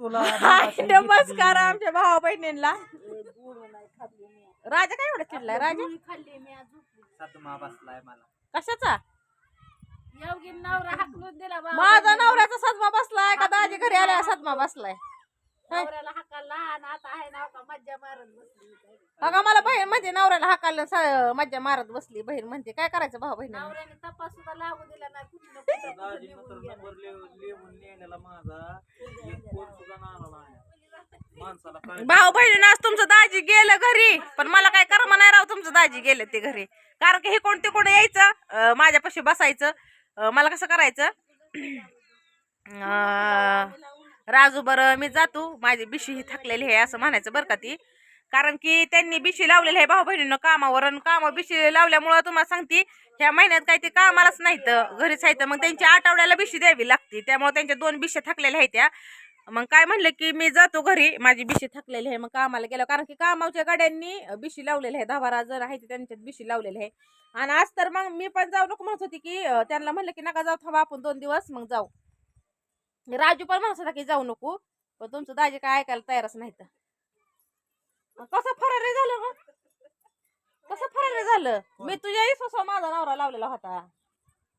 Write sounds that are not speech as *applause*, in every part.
तुला *laughs* हाय, नमस्कार आमच्या भावा बहिणींना. राजा काय एवढा चिडलाय? राजा? खाल्ली मी आज झोपली. सदमा बसलाय मला. कशाचा? योगी नवरा हाकलून दिला बा माझा नवऱ्याचा सदमा बसलाय का? दाजी घरी आल्या सदमा बसलाय. नवऱ्याला हाकाला आणि आता आहे नाव का मज्जा मारत बसली बघा मला बहीण म्हणते नवऱ्याला हाकाल मज्जा मारत बसली. बहीण म्हणते काय करायचं भाऊ बहीण नवऱ्याने तपास सुद्धा लागू दिला नाही. कुठं ना कुठं दाजी निघून नंतर गेला. नंबर लिहून लिहून नेलेला माझा एक फोन सुद्धा नाला नाही. माणसाला काय भाऊ बहिणी आज तुमचं दाजी गेलं घरी. पण मला काय कर्म नाही राव तुमचं दाजी गेलं ते घरी. कारण की हे कोण तिकडे यायचं? अं, माझ्यापाशी बसायचं. अं, मला कसं करायचं? अं, राजू बरं मी जातो. माझी बिशी ही थकलेली आहे असं म्हणायचं बरं का ती. कारण की त्यांनी बिशी लावलेली आहे भाऊ बहिणीनं कामावर आणि कामावर बिशी लावल्यामुळं तुम्हाला सांगते ह्या महिन्यात काही ते कामालाच नाही तर घरीच आहे तर मग त्यांच्या आठवड्याला बिशी द्यावी लागते. त्यामुळे त्यांच्या दोन बिशी थकलेल्या आहेत त्या. मग काय म्हणलं की मी जातो घरी. माझी बिशी थकलेली आहे मग कामाला गेलो कारण की कामाच्या गाड्यांनी बिशी लावलेली आहे दहा बारा जण आहे ते त्यांच्यात बिशी लावलेली आहे आणि आज तर मग मी पण जाऊ नको म्हणत होती की त्यांना म्हणलं की नका जाऊ थांबा आपण दोन दिवस मग जाऊ. राजू पण म्हणत होता की जाऊ नको पण तुमचं दाजी काय ऐकायला तयारच नाही तर कसं फरारी झालं मग? कसं फरारी झालं? मी तुझ्या विश्वासा माझा नवरा लावलेला होता.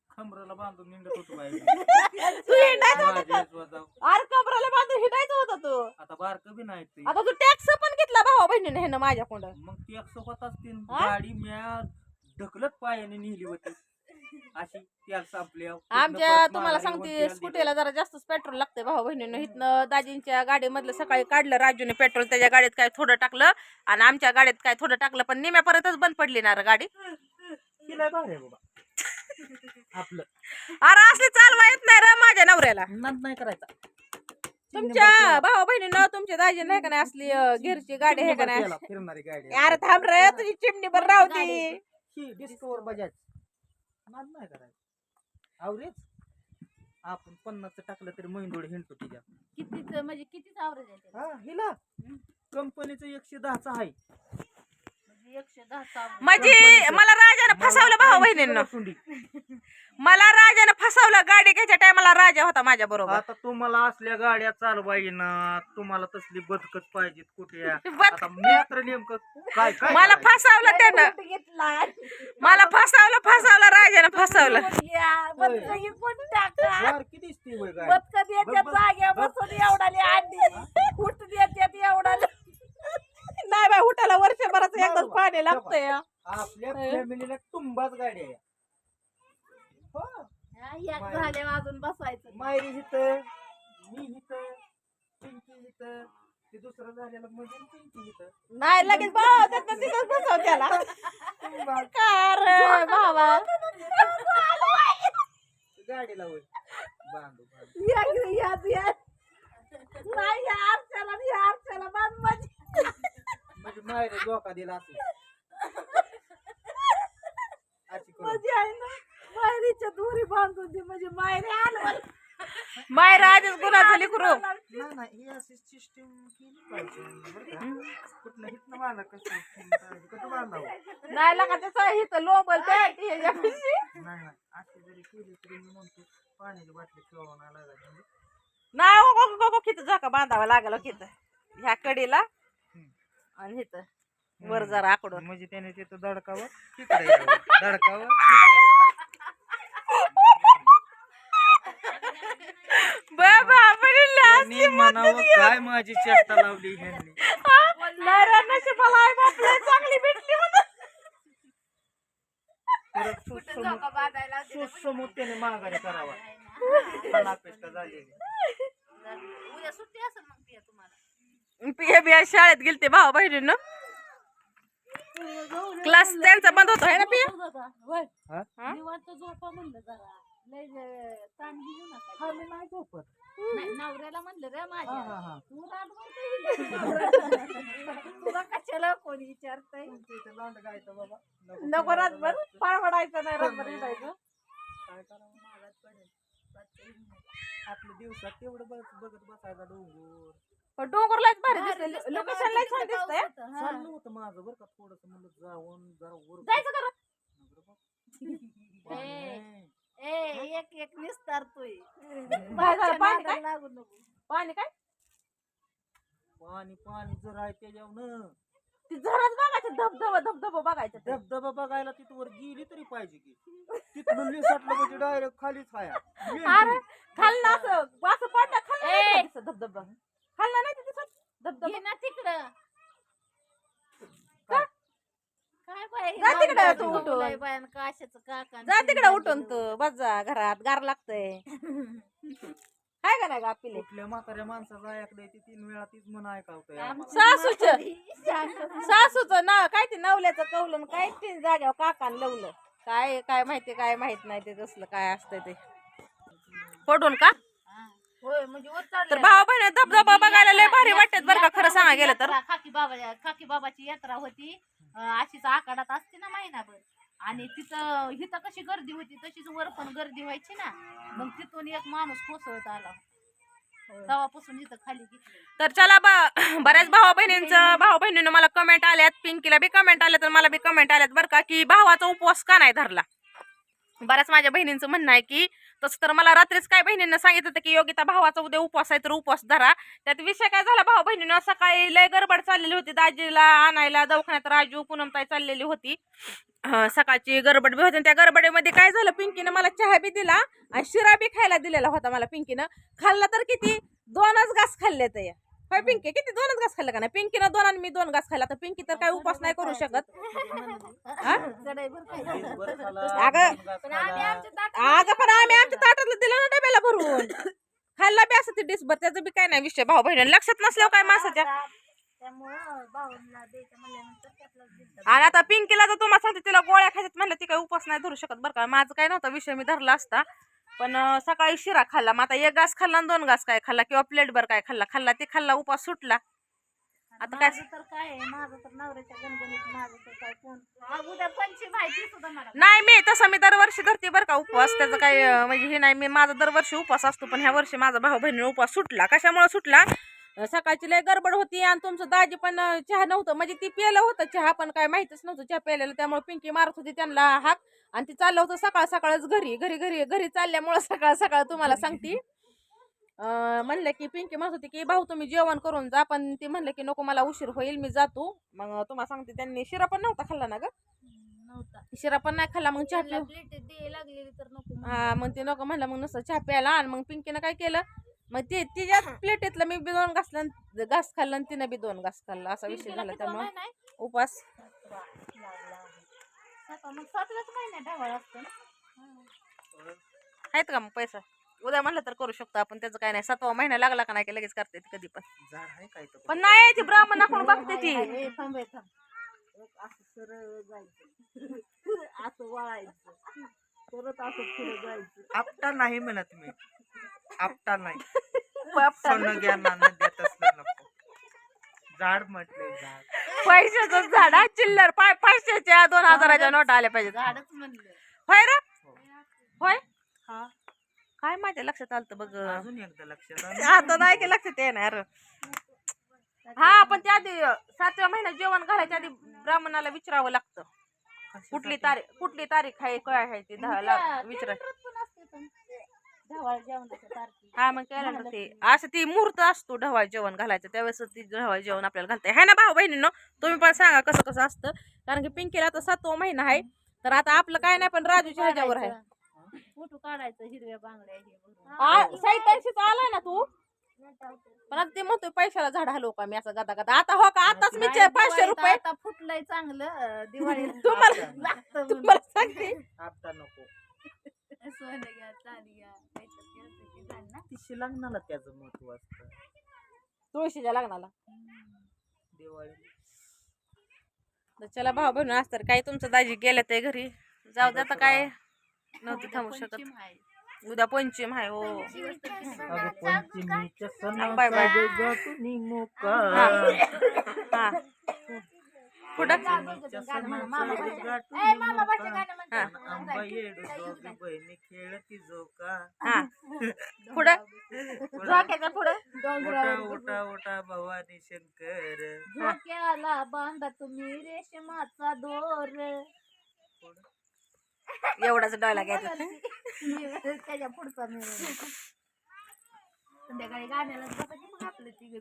खंबराला बांधून निघत होतो बाहेर *laughs* तू हिंडायचं होतं माझ्या स्वतः. अरे कबराला बांधून हिंडायचं होतं तू. आता बारक बी नाही ते. आता तू टॅक्स पण घेतला भावा बहिणीने ह्यानं माझ्याकडं मग ती एकशे होताच ती हा? गाडी म्या ढकलत पायाने नेली होती. अशी तेल संपल्या आमच्या तुम्हाला सांगते स्कूटीला जरा जास्तच पेट्रोल लागतंय भावा बहिणीनं. इथनं दाजींच्या गाडीमधलं सकाळी काढलं राजूने पेट्रोल त्याच्या गाडीत काय थोडं टाकलं आणि आमच्या गाडीत काय थोडं टाकलं पण निम्यापर्यंतच बंद पडली ना गाडी. आपलं. अरे असली चालवा येत नाही रे माझ्या नवऱ्याला. नाही करायचा. तुमच्या भावा बहिणीनं तुमच्या दाजी नाही का नाही असली अं, गिरची गाडी आहे का नाही? अरे थांब रे तुझी चिमणी पण राहू दे. डिस्कवर बजाज. नाद नाही करायचा. आवरेज आपण पन्नासचं टाकलं तरी महिंदोड हिंडतो तिच्या. कितीच म्हणजे कितीच आवरेज आहे त्याला? हा हिला. कंपनीचं एकशे दहाचा आहे. म्हणजे मला राजानं फसवलं भावा बहिणीनं. मला राजानं फसवलं गाडी घ्यायच्या टायमाला राजा होता माझ्या बरोबर. आता तुम्हाला असल्या गाड्या चालवा येईना तुम्हाला तसली बदकत पाहिजेत कुठे. *laughs* बद- आता मी तर नेमकं काय काय मला करायचं? फसवलं त्यानं. मला फसवलं फसवलं राजानं फसवलं. या, बदकं पण टाका? वर किती दिसते वय गाडी? बदकं देत्यात बघ, बघ, जाग्या बघ. बसून एवढाली अंडी फुट देत्यात एवढाली. नाही बाय उठाला वर्षभराचं एकदाच. पाणी लागतंय आपल्या फॅमिलीला तुंबाच गाडी आहे. हो. हा, एक झाले अजून बसायचं. मायरी हिथं मी हिथं पिंकी हिथं ते दुसरं झालेलं पिंकी हिथं नाही लगेच भावा त्यातनं तिथंच बसव त्याला. का रे भावा? गाडीला होय बांधू बांधू. या या या. नाही या बांध. म्हणजे मायरी धोका दिला असेल अशी करून. माझी आहे ना मायरीच्या दोरी बांधून दे म्हणजे मायरी आलं माय आधीच गुन्हा झाली करू नाही नाही ही अशी सिस्टीम केली पाहिजे बरं का? कुठलं हिथनं बांधा कसं कसं बांधावं नाही लगा त्याचं इथं लोबल बॅग ह्याच्यापाशी. नाही नाही अशी जरी केली तरी मी म्हणतो पाण्याची बाटली ठेवावं नाही लागायची म्हणजे नाही ओ गो गो गो किती झोका बांधावा लागला किती ह्या कडीला आणि इथं वर जरा आकडून म्हणजे त्याने तिथं दडकावर तिकडे यावं. दडकावर तिकडे यावं. बाबा त्यांनी म्हणावं काय माझी चेष्टा लावली ह्यांनी? चांगली भेटली म्हणून. परत माघारी करावा. झालेली. उद्या सुट्टी असेल मग ती तुम्हाला. पिया बिया शाळेत गेलते भाऊ बहिणीनं क्लास त्यांचा बंद होतो है ना पिया हा? हा? निवांत झोपा म्हणलं जरा लय ज- ताण घेऊ नका हा, मी नाही झोपत नवऱ्याला म्हणलं रे हा, माझ्या हा, हा. तू तुला कशाला कोणी विचारतय नको रातभर. पाळवडायचं नाही रातभर हिंडायचं काय करावं महागात पडेल आपल्या दिवसात तेवढं बघ बघत बसायचा डोंगर पण डोंगर लाईच भारी दिसते लोकेशन लाईच छान दिसतंय. चाललं होतं माझं बरं का. थोडस म्हणलं जाऊन जरा वर जायचं का रे? नगर बघ. *laughs* ए, ए एक एक निस्तारतोय *laughs* काय झालं, पाणी काय? लागू नको. पाणी काय? पाणी पाणी जर आहे त्याच्यावर ती झरच बघायचं. धबधब धबधब बघायचं ते. धबधबा बघायला तिथवर गेली तरी पाहिजे की. तिथलं लिसाटलं म्हणजे डायरेक्ट खालीच हाया. अरे खाल्लं असं असं पडलं खाल्लं नाही ए. दिसत धबधबा. खाल्लं नाही ते दिसत धबधबा. घे ना तिकडं. काय? काय बाई जा तिकडं गावाला तू उठून. गवलंय बाई आणि काशाचं काका आणि जा पिल्लं तिकडे उठून. तू. बस जा घरात गार लागतंय. काय का नाही का पिले कुठल्या म्हाताऱ्या माणसाचं ऐकलंय ते तीन वेळा तीच म्हण ऐकावतंय. सासूच. शांत सासूच. ना काय ते? नवल्याचं कवलं काय ते जाग्यावर काकान लवलं. काय काय माहिती काय माहीत नाही ते तसलं काय असतंय ते. पडून का. होय म्हणजे. तर भावा बहिणी धबधबा बघायला लय भारी वाटतात बरं का खरं सांगा गेलं तर. खाकी बाबा खाकी बाबाची यात्रा होती. अं, अशीच आकाडात असते ना महिनाभर. आणि तिथं हिथं कशी गर्दी होती तशीच वर पण गर्दी व्हायची ना. मग तिथून एक माणूस कोसळत आला. तेव्हापासून इथं खाली घेतली. तर चला बा बऱ्याच भावा बहिणींचं भाऊ बहिणीनं मला कमेंट आल्यात. पिंकीला बी कमेंट आल्या तर मला बी कमेंट आल्यात बरं का की भावाचा उपवास का नाही धरला? बऱ्याच माझ्या बहिणींचं म्हणणं आहे की तसं तर मला रात्रीच काय बहिणींना सांगितलं होतं की योगिता भावाचा उद्या उपवास आहे तर उपवास धरा. त्यात विषय काय झाला भाऊ बहिणीनं? सकाळी लय गडबड चाललेली होती. दाजीला आणायला दवाखान्यात राजू पूनमताई चाललेली होती. सकाळची गडबड बी होती आणि त्या गडबडीमध्ये काय झालं पिंकीनं मला चहा बी दिला आणि शिरा बी खायला दिलेला होता मला पिंकीनं. खाल्ला तर किती? दोनच घास खाल्ले तर होय पिंकी किती दोनच घास खाल्लं का नाही? पिंकीनं दोन आणि मी दोन घास खाल्ला तर पिंकी तर काय उपास नाही करू शकत. *laughs* अगं, पण आम्ही. आमच्या ताटात अगं पण आम्ही आमच्या ताटातलं दिलं ना डब्याला भरून. खाल्ला बी असं ते डिसभर त्याचं बी काय नाही विषय. भाऊ बहिणी लक्षात नसल्यावर काय मासाच्या त्यामुळं भावांना द्यायचं म्हणल्यानंतर त्यातलाच दिलता. आणि आता पिंकीला तर तुम्हाला सांगते तिला गोळ्या खायच्यात म्हणलं ती काही उपास नाही धरू शकत बरं का. माझं काय नव्हता विषय मी धरला असता. पण सकाळी शिरा खाल्ला. मग आता एक घास खाल्ला आणि दोन घास काय खाल्ला? किंवा प्लेटभर काय खाल्ला? खाल्ला ते खाल्ला उपास सुटला. आता काय? माझं तर काय आहे, माझं तर नवऱ्याच्या गणगणित माझं तर काय कोण? आ, उद्या पंचमी माहिती सुद्धा मला नाही. मी तसं मी दरवर्षी धरते बरं का उपवास. त्याचं अं, म्हणजे हे नाही. मी माझा दरवर्षी उपवास असतो पण ह्या वर्षी माझा भाऊ बहिणीने उपवास सुटला. कशामुळे सुटला? अं, सकाळची लय गडबड होती आणि तुमचं दाजी पण अं, चहा नव्हतं. म्हणजे ती पिलं होतं चहा पण काय माहितच नव्हतं. चहा प्यायलेलं त्यामुळे पिंकी मारत होती त्यांना हाक. आणि ती चाललं होतं सकाळ सकाळच घरी घरी घरी घरी चालल्यामुळं सकाळ सकाळ तुम्हाला सांगते. म्हणलं की पिंकी म्हणत होती की भाऊ तुम्ही जेवण करून जा. पण ती म्हणलं की नको मला उशीर होईल मी जातो. मग तुम्हाला सांगते त्यांनी शिरा पण नव्हता खाल्ला ना ग? नव्हता. शिरा पण नाही खाल्ला मग चहा. हा मग ते नको म्हणलं मग नुसतं चहा प्यायला आणि मग पिंकीनं काय केलं मग ते तिच्या प्लेटीतलं मी बी दोन घास खाल्लं घास खाल्लं आणि तिनं बी दोन घास खाल्ला असा विषय झाला त्यामुळे? उपास मग सातव्याच ढवाळ असतो ना. हा. आहेत का मग पैसा? उद्या म्हणलं तर करू शकतो आपण त्याचं काय नाही. सातवा महिना लागला का नाही की लगेच करते ती कधी पण? पण नाही ती ब्राह्मण आपण बघते ती. ए, थांब ए, थांब. असं सरळ जायचं. असं वळायचं. परत असं पुढे जायचं. आपटा नाही म्हणत मी. आपटा नाही. *laughs* बापटा. सोनं घ्या नाणं देत असलं नको झाड म्हटलंय झाड पैशाचं झाड हा, चिल्लर पाय पाचशेच्या दोन हजाराच्या नोटा आल्या पाहिजेत. झाडच म्हणलं. होय रे? होय? हा. काय माहिती लक्षात आलं बघ. अजून एकदा लक्षात आलं. आता नाही की लक्षात येणार हा पण त्या आधी सातव्या महिन्यात जेवण घालायच्या आधी ब्राह्मणाला विचारावं लागतं. कुठली तारीख कुठली तारीख आहे काय आहे ती दहा लाख विचारा. पण. ढवाळ जेवणाच्या तारखे. हा मग कॅलेंडर ते असं ती मुहूर्त असतो ढवाळ जेवण घालायचं. त्यावेळेस ती ढवाळ जेवण आपल्याला घालते है ना भाऊ बहिणीनं? तुम्ही पण सांगा कसं कसं असतं. कारण की पिंकीला आता सातवा महिना आहे. तर आता आपलं काय नाही पण राजूच्या ह्याच्यावर आहे. फोटो काढायचं? हिरव्या बांगड्या हे भरून. आ- साहित्याशीच आलाय ना तू? पण आता ते म्हणतोय पैशाला झाड हलवू का मी असं गदा गदा आता हो का? आताच मी नाही, चे- पाचशे दिवाळीत रुपये. आता फुटलंय चांगलं अं, दिवाळीत तुम्हाला. तुम्हाला सांगते. आपटा नको. सोनं घ्या चांदी घ्या काहीतरी घ्यायचं की झालं ना. तिशी लग्नाला त्याचं महत्त्व असतं तुळशीच्या लग्नाला दिवाळी तर चला भाऊ बहिण असतर काय तुमचं दाजी गेलं ते घरी जाऊ दे आता काय नव्हती थांबू शकत. उद्या पंचम आहे हो अगं पंचमीच्या बाय बाय. हा सणाचा मोका. म्हणते. हा. हा. *laughs* पुढं? झोक्याच्या पुढं? ओटा भवानी शंकर. झोक्याला बांधा तुम्ही रेशमाचा दोर. एवढाच डॉयला घ्यायचा त्याच्या पुढचा संध्याकाळी गाण्याला आपलं तिघं